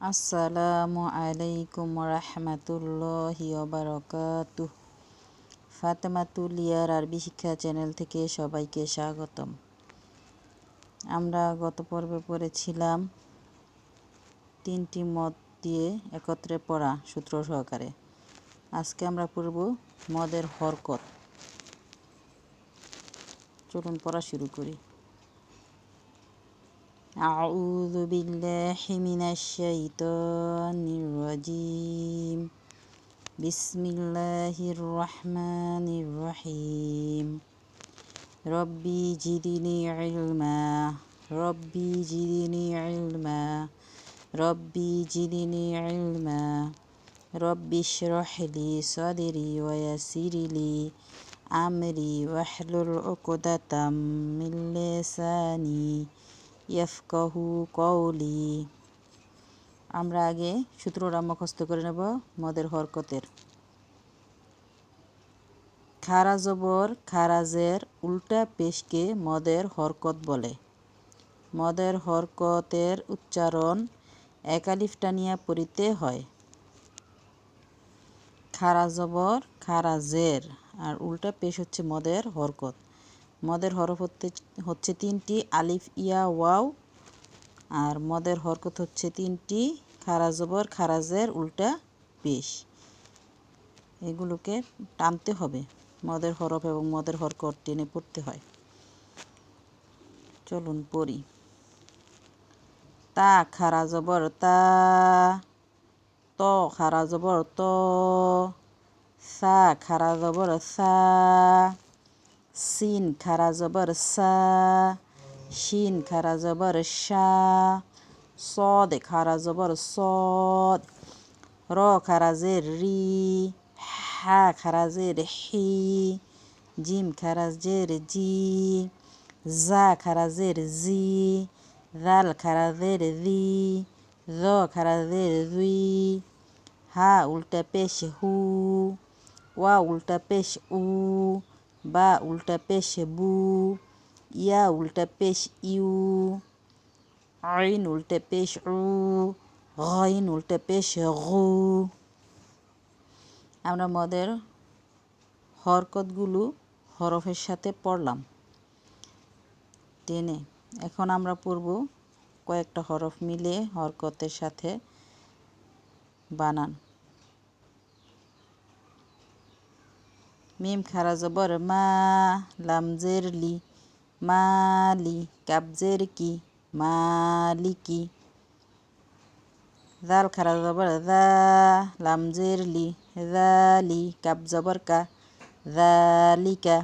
আসসালামু আলাইকুম রহমতুল্লাহি বারকাতু ফাতেমাতুলিয়ার আরবি শিক্ষা চ্যানেল থেকে সবাইকে স্বাগতম। আমরা গত পর্বে পড়েছিলাম তিনটি মদ দিয়ে একত্রে পড়া সূত্র সহকারে। আজকে আমরা পড়ব মদের হরকত। চলুন পড়া শুরু করি। أعوذ بالله من الشيطان الرجيم. بسم الله الرحمن الرحيم. ربي جدني علما. ربي جدني علما. ربي جدني علما. ربي اشرح لي صدري ويسر لي أمري واحلل عقدة من لساني ইয়াফকাহু কৌলি আমরা আগে সূত্রটা মুখস্থ করে নেব মদের হরকতের। খারাজবর খারাজের উল্টা পেশকে মদের হরকত বলে। মদের হরকতের উচ্চারণ একালিফ টানিয়া পড়িতে হয়। খারাজবর খারাজের আর উল্টা পেশ হচ্ছে মদের হরকত। মদের হরফ হচ্ছে তিনটি, আলিফ, ইয়া, ওয়াও। আর মদের হরকত হচ্ছে তিনটি খারাজবর খারাজের উল্টা পেশ এগুলোকে টানতে হবে। মদের হরফ এবং মদের হরকত টেনে পড়তে হয়। চলুন পড়ি। তা, খারা জবর, তা, ত, খারা জবর, ত, সা, খারা জবর, সা সিন খারা জবর সা, শিন খারা জবর শা সদ খারা জবর সদ, র খারা জের রি, হা খারা জের হি, জিম খারা জের জি, জা খারা জের জি দাল খারা জের রি জ খারা জের দুই হা উল্টা পেশ হু, ওয়া উল্টা পেশ উ বা উল্টা পেশ বু, ইয়া উল্টা পেশ ইউ, আইন উল্টা পেশ উ, গাইন উল্টা পেশ গু। আমরা মদের হরকতগুলো হরফের সাথে পড়লাম। টেনে, এখন আমরা পড়ব কয়েকটা হরফ মিলে হরকতের সাথে বানান। মিম খারা জবর মা লামজের লি মালি কাবজের কি মালিকি জাল খারা জবর দা লামজের লি জালি কাব জবর কা জালিকা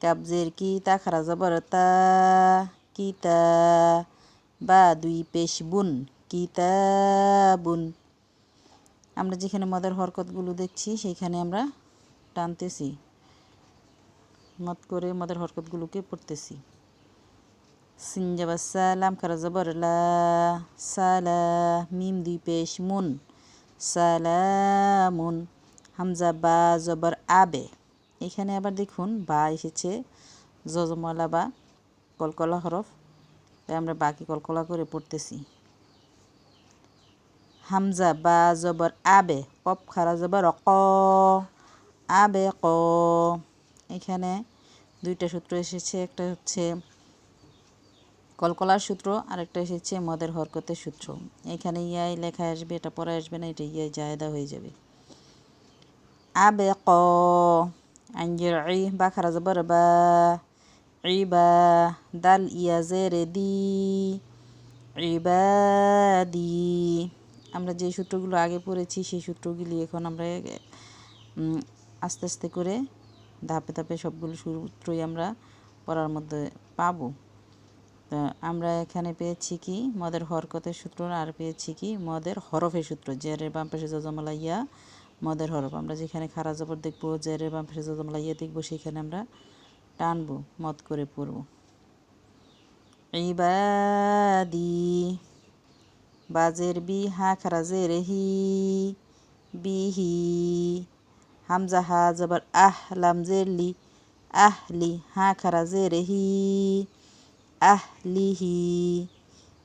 কাবজের কি তা খারা জবর তা কিতা বা দুই পেশ বুন কিতাবুন আমরা যেখানে মদের হরকতগুলো দেখছি, সেইখানে আমরা টানতেছি। মত করে মদের হরকতগুলোকে পড়তেছি। সিনজাবা সালাম, খারা জবর লা, সালা, মিম দুই পেশ, মুন, সালামুন, হামজা বা জবর আবে। এখানে আবার দেখুন, বা এসেছে, জজমলা বা কলকলা হরফ। তাই আমরা বাকি কলকলা করে পড়তেছি। হামজা বা জবর আবে কপ খারা জবর ক আবে ক এখানে দুইটা সূত্র এসেছে, একটা হচ্ছে কলকলার সূত্র, আরেকটা এসেছে মদের হরকতের সূত্র। এখানে ইয়াই লেখা আসবে, এটা পরে আসবে না, এটা ইয়াই জায়দা হয়ে যাবে। আবে ক আঞ্জের ই বা খারা জবর বা ইবা দাল ইয়াজের দি ইবাদি আমরা যে সূত্রগুলো আগে পড়েছি, সেই সূত্রগুলি এখন আমরা আস্তে আস্তে করে ধাপে ধাপে সবগুলো সূত্রই আমরা পড়ার মধ্যে পাব। তো আমরা এখানে পেয়েছি কি? মদের হরকতের সূত্র আর পেয়েছি কি? মদের হরফের সূত্র। জেরের বাম পাশে জজমালা ইয়া মদের হরফ। আমরা যেখানে খারা জবর দেখব জেরের বাম পাশে জজমালা ইয়া দেখব, সেখানে আমরা টানবো, মদ করে পড়ব। ইবাদি, বাজের বি হা খারাজের হি, বিহি همزه ها زبر اه لام زیر لی اهلی ها کرا زیر هی اهلیه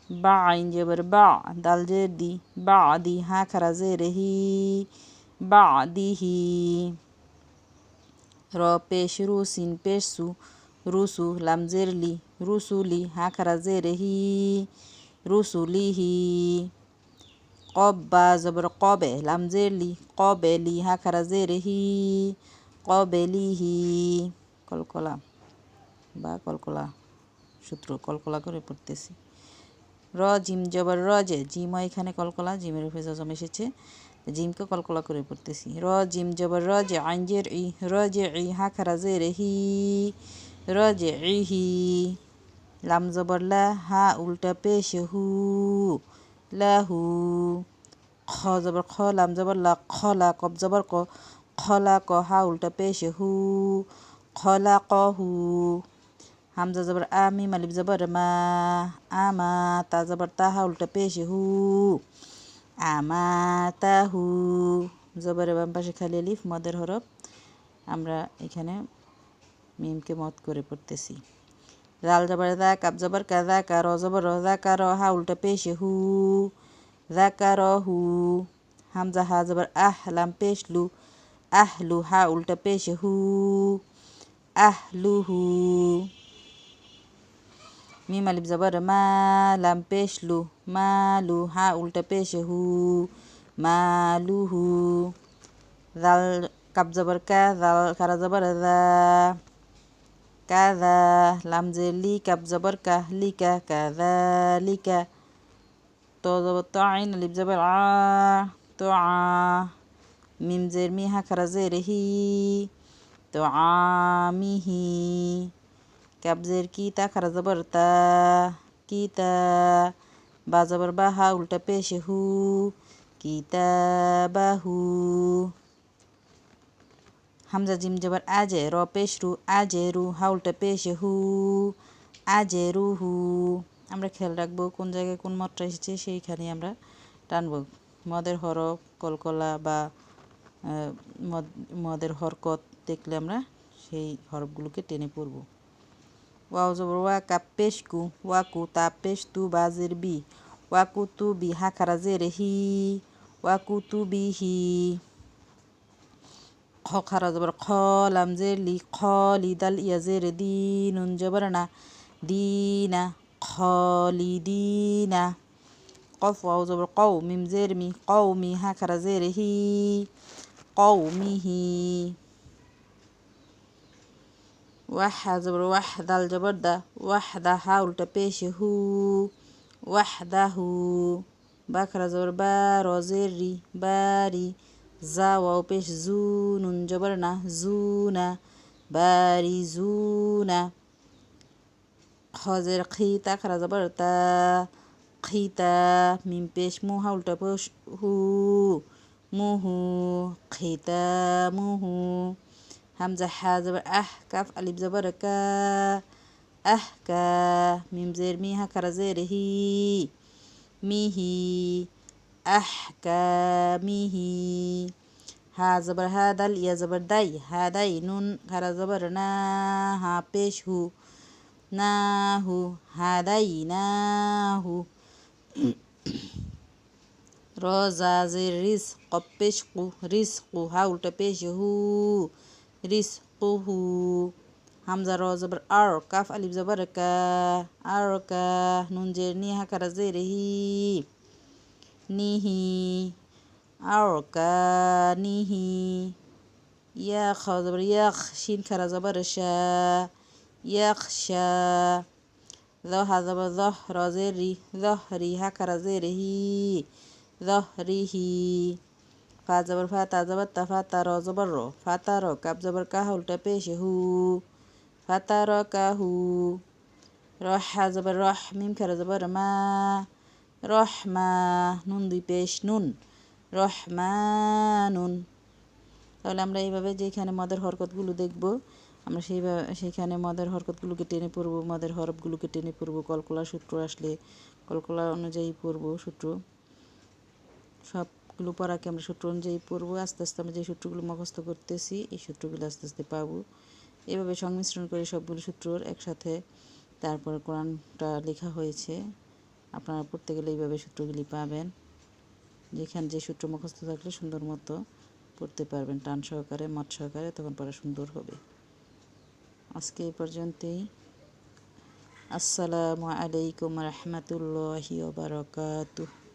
باع اینجا بر باع دال جر دی بعدی ها کرا زیر هی بعدیه را پیش رو سین پیش سو روسو لام زیر لی روسولی ها کرا زیر هی روسولیه রুসুলিহি কব্বা জবর কবে লাম জের লি কবে লি হা খারা জের হি কলকলা, বা কলকলা সূত্র কলকলা করে পড়তেছি। র, জিম, জবর, র যে জিম, এখানে কলকলা, জিমের উপরে জম এসেছে। জিমকে কলকলা করে পড়তেছি। র, জিম, জবর, র যে আঞ্জের ই, র যে ই হা খারা জে রেহি র যে হি, লাম, জবর, লা, হা, উল্টা পেশ হু লাহু, খ জবর খ, লাম জবর লা খলা কব জবর ক খলা ক, হা, উল্টা পেশ হু খলা ক, হু, হামজা জবর আমি মালিব জবর মা আমা তা জবর তাহা উল্টা পেশ হু আমা তাহু জবর বাম পাশে খালি আলিফ, মদের হরফ, আমরা এখানে মিমকে মত করে পড়তেছি। ذال جبر ذاکب جبر کا ذاکر زبر ذاکر ها الټه پیش هو ذاکر هو حمزه ها زبر اه لم پیش لو اهلو ها الټه پیش هو اهلوه میم الف زبر ما لم پیش لو مالو ها الټه پیش هو مالوه ذال کب زبر کا ذال کر زبر ذا কাদা লাম জে লি কাপ জবর কা লিকা কাদা লিকা তো জবর তো আইন আলিফ জবর আ তো আ মিম জের মি হা খারা জের হি তো আমিহি কাবজের কি তা খারা জবর তা কি তা বা জবর বা হা উল্টা পেশ হু কিতাবাহু হামজা জিম জবর আজে র পেশ রু, আজে রু হা উল্টা পেশ হু, আজে রু হু। আমরা খেয়াল রাখব কোন জায়গায় কোন মতটা এসেছে, সেইখানে আমরা টানবো। মদের হরফ, কলকলা বা মদের হরকত দেখলে আমরা সেই হরফগুলোকে টেনে পড়ব। ওয়াও জবর, ওয়া কাপ পেশ কু ওয়াকু তা পেশ তু বাজের বি ওয়াকু তু বি, হা খারা জের হি ওয়াকু তু বি হি। قا قرا زبر قا لام زير لي قالي دل يا زير دين جبرنا. دينا خالدين قف واو زبر قو ميم زير مي قومي هكذا زير هي قومه وح زبر وحدة الجبر ده وحدة حاول تبيش هو. وحده بكرة زبر بار وزيري باري زا واو پیش زو نون جبر نه زونه بارزونه حاضر قیتا خرا زبر تا قیتا میم پیش مو هولتا پوش هو. مو هو قیتا مو هو همزة حا زبر أح كاف علیب زبر كا أحكا ميم زير ميها زیر هی هي ميهي হি মিহি আহ কা মিহি হা জবর হা দাল ইয়া জবর দাই হা দাই নুন খারা জবর না হা পেশ হু নাহু হাদাইনাহু রজাজের রিস কপেশকু রিসকু হা উল্টা পেশ হু রিসকুহু হামজা র জবর আর কাফ আলিফ জবর কা আর بطنه أركانه. يا خضر يخشين كرزبرشا يخشى ظهر ظهر زري ظهري هكر زره ظهره فا زبر فاتا زبرتا فاتا رو زبر رو فاتا رو كاب زبر كاه الٹا پیش هو روح زبر روح ميم كر ما. রহমা নুন দুই পেশ নুন। রহমানুন। তাহলে আমরা এইভাবে যেখানে মদের হরকতগুলো দেখব, আমরা সেইভাবে সেইখানে মদের হরকতগুলোকে টেনে পড়ব, মদের হরফগুলোকে টেনে পড়ব, কলকলা সূত্র আসলে, কলকলা অনুযায়ী পড়ব সূত্র। সবগুলো পড়াকে আমরা সূত্র অনুযায়ী পড়ব, আস্তে আস্তে আমরা যে সূত্রগুলো মুখস্থ করতেছি, এই সূত্রগুলো আস্তে আস্তে পাবো। এভাবে সংমিশ্রণ করে সবগুলো সূত্র একসাথে, তারপর কোরআনটা লেখা হয়েছে। আপনারা পড়তে গেলে এইভাবে সূত্রগুলি পাবেন। যেখানে যে সূত্র মুখস্থ থাকলে সুন্দর মতো পড়তে পারবেন, টান সহকারে মত সহকারে, তখন পড়া সুন্দর হবে। আজকে এই পর্যন্তই। আসসালামু আলাইকুম রহমতুল্লাহি বারকাতুহ।